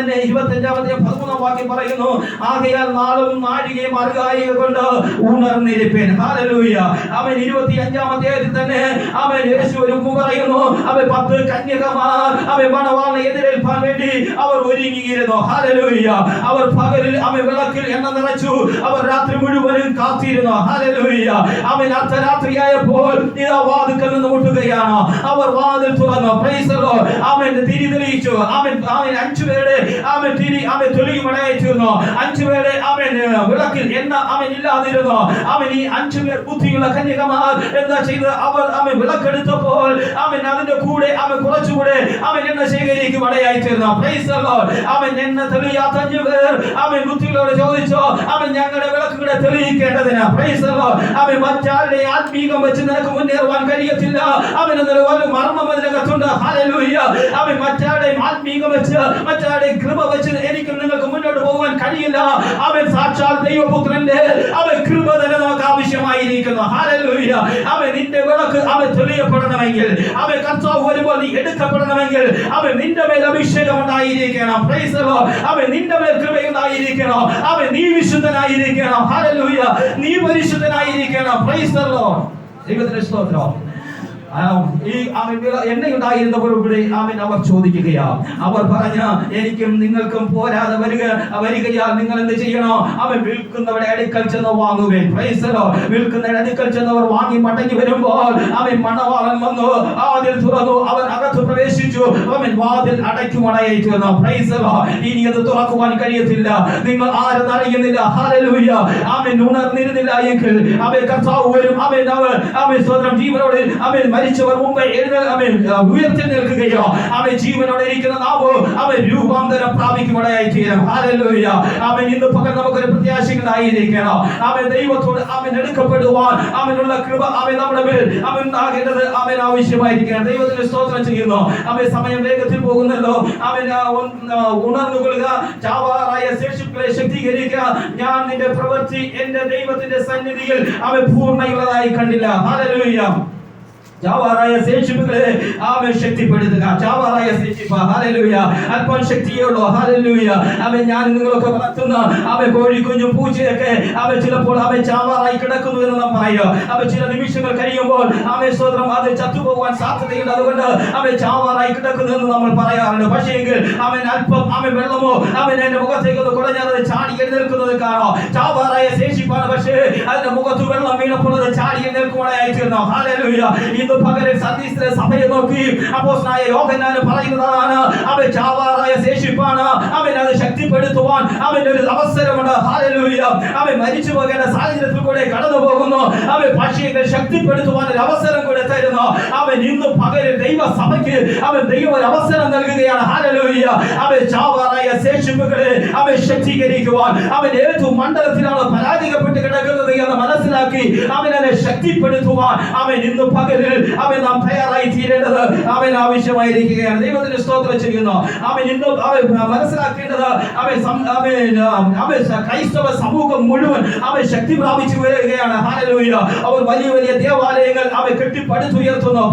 തന്നെ ഇരുപത്തഞ്ചാമത്തെ പതിമൂന്നാം വാക്യം പറയുന്നു. ആകയാൽ നാളും നാഴികയും അറിയായ കൊണ്ട് ഉണർന്നിരിപ്പിൻ. ഹാലലൂയ അവൻ ഇരുപത്തി അഞ്ചാമത്തെ തന്നെ അവൻ യേശു ഒരു പറയുന്നു. അവൻ പത്ത് കന്യകമാർ അവൻ മണവാളനെ എതിരേൽപ്പാൻ വേണ്ടി അവർ ഒരുങ്ങിയിരുന്നു. ഹാലലൂയ അവർ പകലിൽ അവൻ വിളക്കിൽ എണ്ണ നിറച്ചു അവർ രാത്രി മുഴുവനും കാത്തിരുന്നു. ഹാലലൂയ അവൻ അർദ്ധരാത്രിയായപ്പോൾ ഇതാ വാതിൽക്കൽ നിന്ന് അവർ വാതിൽ തുറന്നു. Lord. അവൻ തിരി തെളിയിച്ചു. അവൻ അവൻ അഞ്ചു പേരുടെ അവൻ തിരി അവൻ തെളിയുമടയായി തീർന്നു അഞ്ചു പേരുടെ അവൻ വിളക്കിൽ എന്ന അവൻ ഇല്ലാതിരുന്നു. അവൻ ഈ അഞ്ചു പേർ ബുദ്ധിയുള്ള കന്യകമാർ എന്താ ചെയ്തത്? അവർ അവൻ വിളക്കെടുത്തപ്പോൾ അവൻ അതിന്റെ കൂടെ അവൻ കുറച്ചുകൂടെ അവൻ എണ്ണ ശേഖരിക്കും ഇടയായി തീർന്നു Praise the അവൻ എണ്ണ തെളിയാത്ത അഞ്ചു പേർ അവൻ ബുദ്ധികളോട് ചോദിച്ചു. അവൻ ഞങ്ങളുടെ വിളക്കുകളെ തെളിയിക്കേണ്ടതിനാ. Praise the Lord. അവൻ മറ്റാരുടെ ആത്മീകം വെച്ച് നിനക്ക് മുന്നേറുവാൻ കഴിയത്തില്ല അവന് ഒരു മർമ്മം അതിനകത്തുണ്ട്. അവൻ മറ്റാരുടെയും ആത്മീകം വെച്ച് മറ്റാരുടെയും കൃപ വെച്ച് എനിക്കും നിങ്ങൾക്ക് മുന്നോട്ട് പോകാൻ കഴിയില്ല. അവൻ സാക്ഷാൽ ദൈവപുത്രന്റെ അവൻ കൃപ തന്നെ നമുക്ക് ആവശ്യമായിരിക്കുന്നു. അവൻ നിന്റെ വിളക്ക് അവൻ തെളിയപ്പെടണമെങ്കിൽ അവൻ കർത്താവ് വരുമ്പോൾ നീ എടുക്കപ്പെടണമെങ്കിൽ അവൻ നിന്റെ മേൽ അഭിഷേകം ഉണ്ടായിരിക്കണം. അവൻ നിന്റെ മേൽ കൃപയുണ്ടായിരിക്കണം അവൻ നീ വിശുദ്ധനായിരിക്കണം. ഹല്ലേലൂയ നീ പരിശുദ്ധനായിരിക്കണം. പ്രൈസ്. ദൈവത്തിന്റെ സ്തോത്രം. ഈ അവൻ ഇവിടെ അവൻ അവർ ചോദിക്കുകയാ. അവർ പറഞ്ഞ എനിക്കും നിങ്ങൾക്കും പോരാതെ വരിക വരികയാ നിങ്ങൾ എന്ത് ചെയ്യണോ? അവൻ വിൽക്കുന്നവരുടെ അടുക്കൽ ചെന്ന് വാങ്ങുകയും പ്രൈസലോ അടുക്കൽ ചെന്നവർ വാങ്ങി മടങ്ങി വരുമ്പോൾ അവൻ മണവാളൻ വന്നു. വാതിൽ തുറന്നു. അവൻ അകത്ത് പ്രവേശിച്ചു. അവൻ വാതിൽ അടയ്ക്കുമടയായി തീർന്നു പ്രൈസലോ ഇനി അത് തുറക്കുവാൻ കഴിയത്തില്ല. നിങ്ങൾ ആരും അറിയുന്നില്ല. ഹാലലൂയ അവൻ ഉണർന്നിരുന്നില്ല എങ്കിൽ അവൻ കർത്താവ് വരും. അവൻ അവൻ അവൻ സ്വന്തം ജീവനോട് അവൻ മരിച്ചവർ മുമ്പ് അവൻ ഉയർത്തി അവൻ ജീവനോടെ ഇരിക്കുന്ന നാവോ അവൻ രൂപാന്തരം പ്രാപിക്കുമടയായി തീരും. അവൻ ഇന്ന് പകൽ നമുക്കൊരു പ്രത്യാശകളായിരിക്കണം അവൻ ദൈവത്തോട് അവൻ എടുക്കപ്പെടുവാൻ അവനുള്ള കൃപ അവൻ നമ്മുടെ മേൽ അവൻ ആകേണ്ടത് അവൻ ആവശ്യമായിരിക്കണം. ദൈവത്തിന് സ്തോത്രം ചെയ്യുന്നു. അവൻ സമയം വേഗത്തിൽ പോകുന്നല്ലോ. അവൻ ആ, കൊള്ളുക ചാവാറായ ശേഷിപ്പുകളെ ശക്തീകരിക്കുക. ഞാൻ നിന്റെ പ്രവൃത്തി എന്റെ ദൈവത്തിന്റെ സന്നിധിയിൽ അവൻ പൂർണയുള്ളതായി കണ്ടില്ല. ഹാലലൂയ ചാവാറായ ശേഷിപ്പുകളെ അവൻ ശക്തിപ്പെടുത്തുക. ചാവാറായ ശേഷിപ്പ് ഹാലലൂയ അല്പം ശക്തിയുള്ളൂ ഹാലലൂയ അവൻ ഞാൻ നിങ്ങളൊക്കെ വളർത്തുന്ന അവൻ കോഴിക്കുഞ്ഞും പൂച്ചയൊക്കെ അവൻ ചിലപ്പോൾ അവൻ ചാവാറായി കിടക്കുന്നു എന്ന് നാം പറയുക. അവൻ ചില നിമിഷങ്ങൾ കഴിയുമ്പോൾ അവൻ സ്വതന്ത്രം അത് ചത്തുപോകാൻ സാധ്യതയുണ്ട്. അതുകൊണ്ട് അവൻ ചാവാറായി കിടക്കുന്നു എന്ന് നമ്മൾ പറയാറുണ്ട്. പക്ഷേ എങ്കിൽ അവൻ അല്പം അവൻ വെള്ളമോ അവൻ എന്റെ മുഖത്തേക്ക് ഒന്ന് കുടഞ്ഞത് ചാടി എഴുന്നേൽക്കുന്നത് കാണോ? ചാവാറായ ശേഷിപ്പാണ്. പക്ഷേ അതിന്റെ മുഖത്ത് വെള്ളം വീണപ്പോൾ ചാടി എഴുന്നേൽക്കുവാനായി തീർന്നോ? ഹാലലൂയ ഇന്ന് പകരം സതീശിലെ സഭയെ നോക്കി. അപ്പോസ്തലനായ യോഹന്നാൻ പറയുന്നതാണ് അവൻ ചാവാറായ ശേഷിപ്പാണ്. അവൻ അത് ശക്തിപ്പെടുത്തുവാൻ അവന്റെ ഒരു അവസരമുണ്ട്. ഹാലലൂയ അവൻ മരിച്ചു പോകേണ്ട സാഹചര്യത്തിൽ കൂടെ കടന്നു പോകുന്നു. അവൻ പക്ഷിയെ ശക്തിപ്പെടുത്തുവാൻ ഒരു അവസരം കൂടെ തരുന്നു. അവൻ ഇന്ന് പകരം ദൈവ സഭയ്ക്ക് അവൻ ദൈവ ഒരു അവസരം നൽകുകയാണ്. ഹാലലൂയ അവൻ ചാവാറായ ശേഷിപ്പുകളെ അവൻ ശക്തീകരിക്കുവാൻ അവൻ ഏതു മണ്ഡലത്തിലാണ് പരാജയപ്പെട്ട് കിടക്കുന്നത് എന്ന് മനസ്സിലാക്കി അവൻ അതിനെ ശക്തിപ്പെടുത്തുവാൻ അവൻ ഇന്ന് പകലിൽ അവൻ നാം തയ്യാറായി തീരേണ്ടത് അവൻ ആവശ്യമായിരിക്കുകയാണ്. ദൈവത്തിന് സ്തോത്രം ചെയ്യുന്നു. അവൻ ഇന്ന് അവൻ മനസ്സിലാക്കേണ്ടത് അവൻ അവൻ ക്രൈസ്തവ സമൂഹം മുഴുവൻ അവൻ ശക്തി പ്രാപിച്ചു വരികയാണ് അവർ വലിയ വലിയ ദേവാലയങ്ങൾ അവൻ കെട്ടിപ്പടുത്തുയർത്തുന്നു.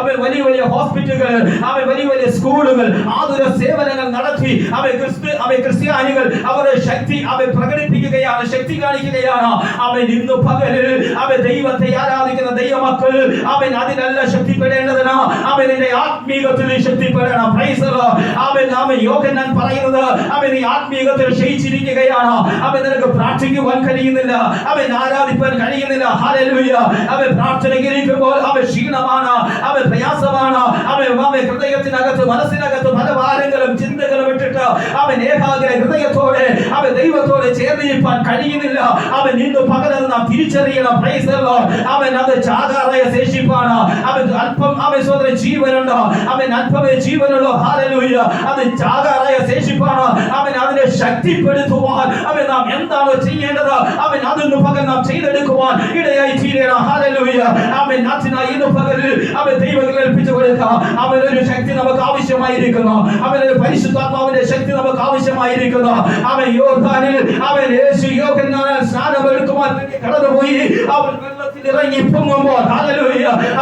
അവൻ വലിയ വലിയ ഹോസ്പിറ്റലുകൾ അവൻ വലിയ വലിയ സ്കൂളുകൾ ആതുര സേവനങ്ങൾ നടത്തി അവൻ ക്രിസ്തു അവൻ ക്രിസ്ത്യാനികൾ അവരുടെ ശക്തി അവൻ പ്രകടിപ്പിക്കുകയാണ് ശക്തി കാണിക്കുകയാണ്. അവൻ ഇന്ന് പകലിൽ അവൻ ദൈവത്തെ ആരാധിക്കുന്ന ദൈവമക്കൾ അവൻ അതിനല്ല ശക്തിപ്പെടേണ്ടതിന് എന്റെ ആത്മീകത്തിൽ ശക്തിപ്പെടണം. അവൻ അവൻ യോഗനാൻ പറയുന്നത് അവൻ ഈ ആത്മീകത്തിൽ ക്ഷയിച്ചിരിക്കുകയാണ്. അവൻ നിനക്ക് പ്രാർത്ഥിക്കുവാൻ കഴിയുന്നില്ല. അവൻ ആരാധിപ്പാൻ കഴിയുന്നില്ല. ഹാലലൂയ അവൻ പ്രാർത്ഥനയിലിരിക്കുമ്പോൾ അവൻ ക്ഷീണമാണ്. അവൻ പ്രയാസമാണ്. അവൻ അവൻ ഹൃദയത്തിനകത്ത് മനസ്സിനകത്ത് പല ഭാരങ്ങളും ചിന്തകളും ഇട്ടിട്ട് അവൻ ഏകാഗ്ര ഹൃദയത്തോടെ അവൻ ദൈവത്തോടെ ചേർന്നിരിപ്പാൻ കഴിയുന്നില്ല. അവൻ ഇന്ന് പകരം നാം തിരിച്ചറിയണം. അവൻ അത് ചാകാറായ ശേഷിപ്പാണ് അവൻ അല്പം അവൻ സ്വന്തം ജീവനുണ്ട്? അവൻ അല്പമേ ജീവനുള്ളൂ? ഹാലലൂയ അത് ചാകാറായ ശേഷിപ്പാണ്? അവൻ അതിനെ ശക്തിപ്പെടുത്തുവാൻ അവൻ നാം എന്താണോ ചെയ്യേണ്ടത്? അവൻ അതിന് പകരം നാം ചെയ്തെടുക്കുവാൻ ഇടയായി തീരണം. ഹാലലൂയ അവൻ അതിനായി ഇന്ന് പകലിൽ അവൻ ദൈവങ്ങൾ ഏൽപ്പിച്ചു കൊടുക്കുക. അവൻ ഒരു ശക്തി നമുക്ക് ആവശ്യമായിരിക്കുന്നു. അവൻ ഒരു പരിശുദ്ധാത്മാവിന്റെ ശക്തി നമുക്ക് ആവശ്യമായിരിക്കുന്നു. അവൻ യോർദാനിൽ അവൻ യേശു വേണ്ടി കടന്നുപോയി അവൻ വെള്ളത്തിൽ ഇറങ്ങി പൊങ്ങുമ്പോൾ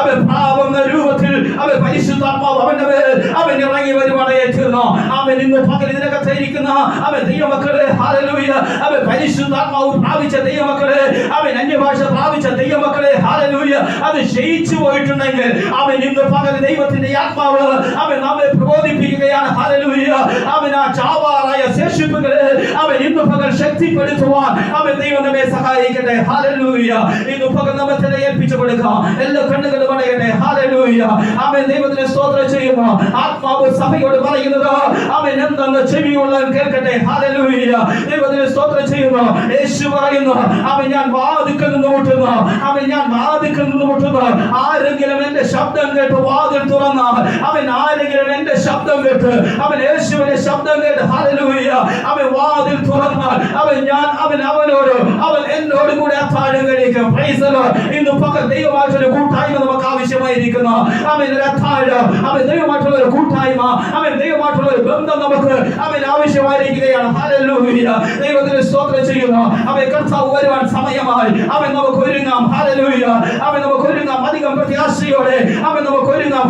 അവൻ പാപം രൂപത്തിൽ അവൻ പരിശുദ്ധാത്മാവ് അവന്റെ മേൽ അവൻ ഇറങ്ങി വരുവാനായി തീർന്നു അവൻ ഇന്ന് പകൽ ഇതിനകത്ത് ഇരിക്കുന്ന. അവൻ ദൈവമക്കളെ ഹാലലൂയ അവൻ പരിശുദ്ധാത്മാവ് പ്രാപിച്ച ദൈവമക്കളെ അവൻ അന്യഭാഷ പ്രാപിച്ച ദൈവമക്കളെ ഹാലലൂയ അത് ക്ഷയിച്ചു പോയിട്ടുണ്ടെങ്കിൽ അവൻ ഇന്ന് പകൽ ദൈവത്തിന്റെ ആത്മാവ് അവൻ നമ്മെ പ്രബോധിപ്പിക്കുകയാണ്. ഹാലലൂയ അവൻ ആ ചാവാറായ ശേഷിപ്പുകളെ അവൻ ഇന്ന് പകൽ ശക്തിപ്പെടുത്തുവാൻ അവൻ ദൈവം നമ്മെ സഹായിക്കട്ടെ. ഹാലലൂയ ഇന്ന് പകൽ നമ്മെ തന്നെ ഏൽപ്പിച്ചു കൊടുക്കാം. എല്ലാ കണ്ണുകളും അടയട്ടെ ഹാലലൂയ അവൻ ദൈവത്തിനെ സ്തോത്രം ചെയ്യുന്നു. ആത്മാവ് സഭയോട് പറയുന്നത് അവൻ എന്താണ് ചെവിയുള്ള കേൾക്കട്ടെ? ഹാലലൂയ ദൈവത്തിനെ സ്തോത്രം ചെയ്യുന്നു. യേശു പറയുന്നു അവൻ ഞാൻ വാതിക്കൽ നിന്ന് മുട്ടുന്നു. അവൻ ഞാൻ വാതിക്കൽ നിന്ന് മുട്ടുന്നു. ആരെങ്കിലും എന്റെ ശബ്ദം കേട്ട് വാതിൽ തുറന്നാൽ അവൻ ആരെങ്കിലും എന്റെ ശബ്ദം കേട്ട് അവൻ യേശുവിന്റെ ശബ്ദം കേട്ട് ഹാലലൂയ അവൻ വാതിൽ തുറന്നാൽ അവൻ ഞാൻ അവൻ അവനോട് അവൻ എന്നോട് കൂടെ അത്താഴങ്ങളിലേക്ക്. ഇന്ന് പകൽ ദൈവമായിട്ടൊരു കൂട്ടായ്മ നമുക്ക് ആവശ്യമായിരിക്കുന്നു. അവൻ ഒരു അത്താഴം. അവൻ ദൈവമായിട്ടുള്ള ഒരു കൂട്ടായ്മ. അവൻ ദൈവമായിട്ടുള്ള ഒരു ബന്ധം നമുക്ക് അവൻ ആവശ്യമായിരിക്കുകയാണ്. ഹാലലൂയ ദൈവത്തിന് സ്തോത്രം ചെയ്യുന്നു. അവൻ കർത്താവ് വരുവാൻ സമയമായി. അവൻ നമുക്ക് ഒരുങ്ങാം. ഹാലലൂയ അവൻ നമുക്ക് ഒരുങ്ങാം. അധികം പ്രത്യാശയോടെ. അവൻ നമുക്ക് ഒരുങ്ങാം.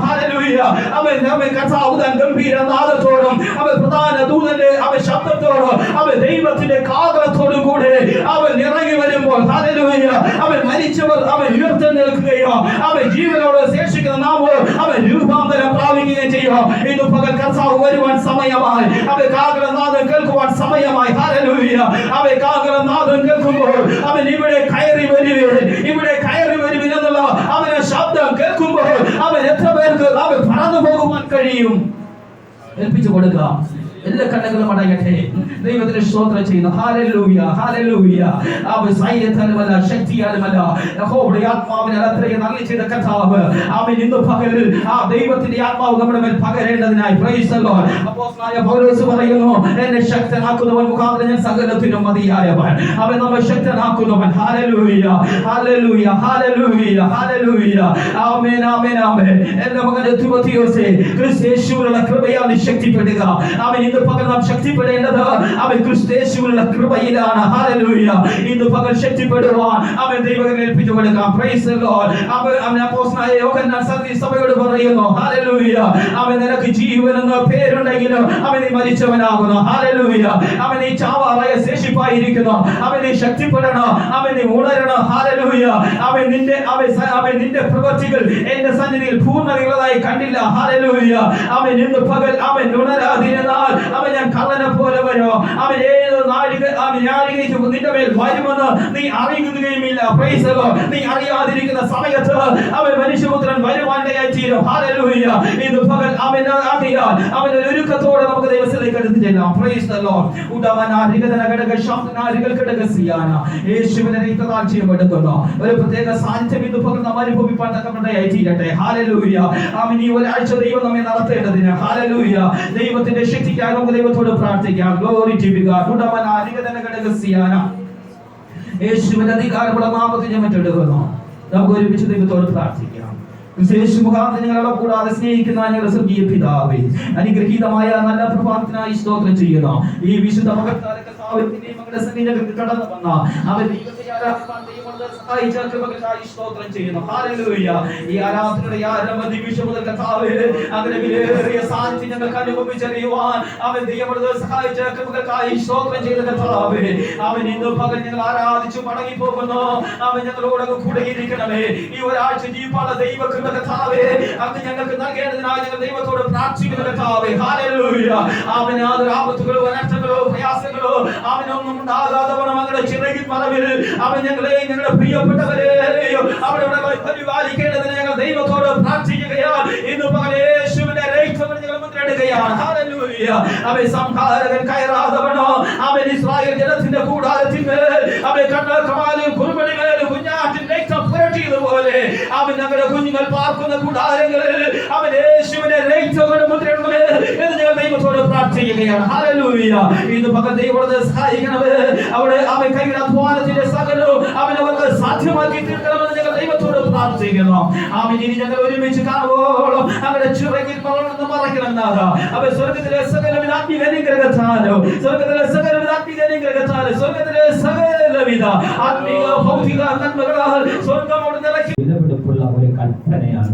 ഹാലലൂയ അവൻ അവൻ കർത്താവ് തൻ ഗംഭീര നാദത്തോടും അവൻ പ്രധാന ദൂതന്റെ അവൻ ശബ്ദത്തോടും അവൻ ദൈവത്തിന്റെ കാതലത്തോടും കൂടെ അവൻ ഇറങ്ങി വരുമ്പോൾ ഹല്ലേലൂയ. അവൻ മരിച്ചവർ അവൻ ഉയർത്തെഴുന്നേൽക്കുകയോ അവൻ ജീവനോട് ശേഷിക്കുന്ന നാമോ അവൻ രൂപാന്തരം പ്രാപിക്കുകയും ചെയ്യുക ഇന്ന് പകൽ കർത്താവ് വരുവാൻ സമയമായി. അവൻ കാകരനാഥൻ കേൾക്കുവാൻ സമയമായി. ഹല്ലേലൂയ. അവൻ കാകരനാഥൻ കേൾക്കുമ്പോൾ അവൻ ഇവിടെ കയറി വരുവേ ഇവിടെ കയറി വരുവിൻ എന്നുള്ള അവന്റെ ശബ്ദം കേൾക്കുമ്പോൾ അവൻ എത്ര പേർക്ക് അവൻ പറന്നു കഴിയും ഏൽപ്പിച്ചു കൊടുക്കാം എല്ലാ കണ്ണുകളും അടയട്ടെ ദൈവത്തിന് സ്തോത്രം ചെയ്യുന്നു. ഹാലല്ലൂയ ഹാലല്ലൂയ അവ സൈന്യത്താലുമല്ല ശക്തിയാലുമല്ല. യഹോവയുടെ ആത്മാവിനാൽ അത്രയും നല്ല ചെയ്ത കർത്താവ്. അവൻ ഇന്ന് പകൽ ആ ദൈവത്തിന്റെ ആത്മാവ് നമ്മുടെ മേൽ പകരേണ്ടതിനായി. പ്രൈസ് ദി ലോർഡ് അപ്പോസ്തലനായ പൗലോസ് പറയുന്നു എന്നെ ശക്തനാക്കുന്നവൻ മുഖാന്തരം ഞാൻ സകലത്തിനും മതിയായവൻ. അവൻ നമ്മെ ശക്തനാക്കുന്നവൻ. ഹാലലൂയ ഹാലലൂയ ഹാലലൂയ ഹാലലൂയ ആമേൻ ആമേൻ ആമേൻ. എന്റെ മകൻ ക്രിസ്തു യേശുവിനുള്ള കൃപയാൽ ശക്തിപ്പെടുക അവൻ ഇന്ന് പകൽ നാം ശക്തിപ്പെടേണ്ടത് അവൻ ക്രിസ്തു യേശുവിലുള്ള കൃപയിലാണ്. ഹല്ലേലൂയ ഇന്ന് പകൽ അവൻ കൊടുക്കാം. പ്രൈസ് ലോർഡ് ഹല്ലേലൂയ അവൻ നിനക്ക് അവൻ ഹല്ലേലൂയ അവൻ ശേഷിപ്പായിരിക്കുന്നു. അവൻ ശക്തിപ്പെടണം. അവൻ ഉണരണം. ഹല്ലേലൂയ അവൻ നിന്റെ അവൻ നിന്റെ പ്രവൃത്തികൾ എന്റെ സന്നിധിയിൽ പൂർണതയുള്ളതായി കണ്ടില്ല. ഹല്ലേലൂയ അവൻ ഇന്ന് പകൽ അവൻ ഉണരാതിരുന്നാൽ അവൻ ഞാൻ കള്ളനെ പോലെ വരുമോ? അവൻ ഏത് നാഴിക അവൻ നാഴികയ്ക്ക് നിന്റെ മേൽ വരുമെന്ന് നീ അറിയുകയുമില്ല. The നീ അറിയാതിരിക്കുന്ന സമയത്ത് അവൻ മനുഷ്യപുത്രൻ ഇന്ന് പകൽ ഒരുക്കത്തോടെ നമുക്ക് യേശുവിനെ ഒരു പ്രത്യേക പകൽ നമ്മൾ ഈ ഒരാഴ്ച ദൈവം നമ്മെ നടത്തേണ്ടതിന്. ഹാലലൂയ ദൈവത്തിന്റെ ശക്തിക്കായി നമുക്ക് ദൈവത്തോട് പ്രാർത്ഥിക്കാം. ഗ്ലോറി ടു ഞാൻ നമുക്ക് ഒരുമിച്ച് ദൈവത്തോട് പ്രാർത്ഥിക്കാം. യേശു കൂടാതെ സ്നേഹിക്കുന്ന ഞങ്ങളുടെ സ്വർഗീയ പിതാവേ അനുഗ്രഹീതമായ നല്ല പ്രഭാതത്തിനായി സ്തോത്രം ചെയ്യുന്നു. ഈ വിശുദ്ധ മകത്താലൊക്കെ മകളുടെ സന്നിധിയിലേക്ക് കടന്നു വന്ന. അവൻ ദൈവത്തെ ആരാധിപ്പാൻ ദൈവമുള്ളത് സഹായിച്ച ഈ ആരാധനയുടെ ആരംഭ നിമിഷം മുതൽ കർത്താവേ അങ്ങനെ വിലയേറിയ സാന്നിധ്യം ഞങ്ങൾക്ക് അവൻ ദൈവമുള്ളത് സഹായിച്ച കൃപകൾക്കായി സ്തോത്രം ചെയ്ത കർത്താവേ അവൻ ഇന്ന് പകൽ ആരാധിച്ചു മടങ്ങി പോകുന്നു അവൻ ഞങ്ങളോട് കൂടെ ഇരിക്കണമേ ഈ ഒരാഴ്ച ജീവാള ദൈവ കൃപ കർത്താവേ അങ്ങ് ഞങ്ങൾക്ക് നൽകേണ്ടതിനായി ഞങ്ങൾ ദൈവത്തോട് പ്രാർത്ഥിക്കുന്ന കർത്താവേ. ഹല്ലേലൂയ അവൻ യാതൊരു ആപത്തുകളോ അനർത്ഥങ്ങളോ പ്രയാസങ്ങളോ അവനൊന്നും ഉണ്ടാകാതവണ്ണം അങ്ങയുടെ ചിറകിൽ മറവിൽ അവൻ ഞങ്ങളെ ഞങ്ങളുടെ പ്രിയപ്പെട്ടവരെയോ അവിടെ പരിപാലിക്കേണ്ടതിന് ഞങ്ങൾ ദൈവത്തോട് പ്രാർത്ഥിക്കുകയാണ് ഇന്ന് പകൽ യേശുവിന്റെ രക്തം ഞങ്ങൾ ഹല്ലേലൂയ അവൻ സംഹാരകൻ കയറാതവണോ അവൻ ഇസ്രായേൽ ജനത്തിന്റെ കൂടാരത്തിന്മേൽ അവൻ കണ്ണ കമാലും കുഞ്ഞാറ്റിൻ പുരട്ടിയതുപോലെ അവൻ ഞങ്ങളുടെ കുഞ്ഞുങ്ങൾ പാർക്കുന്ന കൂടാരങ്ങളിൽ അവൻ യേശുവിനെ മുദ്രയിടണമേ എന്ന് ഞങ്ങൾ ദൈവത്തോട് പ്രാർത്ഥിക്കുകയാണ്. ഹല്ലേലൂയ ഇന്ന് പകൽ ദൈവത്തെ സഹായിക്കണമേ. അവിടെ അവൻ കൈയുടെ അധ്വാനത്തിന്റെ സകലവും അവൻ അവർക്ക് സാധ്യമാക്കി തീർക്കണമെന്ന് ഞങ്ങൾ ദൈവത്തോട് പ്രാർത്ഥിക്കുന്നു. ആമീൻ. ഇനി ഞങ്ങൾ ഒരുമിച്ച് കാണുവോളം അവരുടെ ചിറകിൽ മറന്ന് മറക്കണം നാഥ. അവൻ സ്വർഗത്തിലെ സകലവിധ ആത്മീയ അനുഗ്രഹത്താലോ സ്വർഗത്തിലെ സകലവിധ ആത്മീയ അനുഗ്രഹത്താലോ സ്വർഗത്തിലെ സകലവിധ ആത്മീയ ഭൗതിക നന്മകളാൽ സ്വർഗമോട് നിലയ്ക്ക് വിലപിടിപ്പുള്ള ഒരു കൽപ്പനയാണ്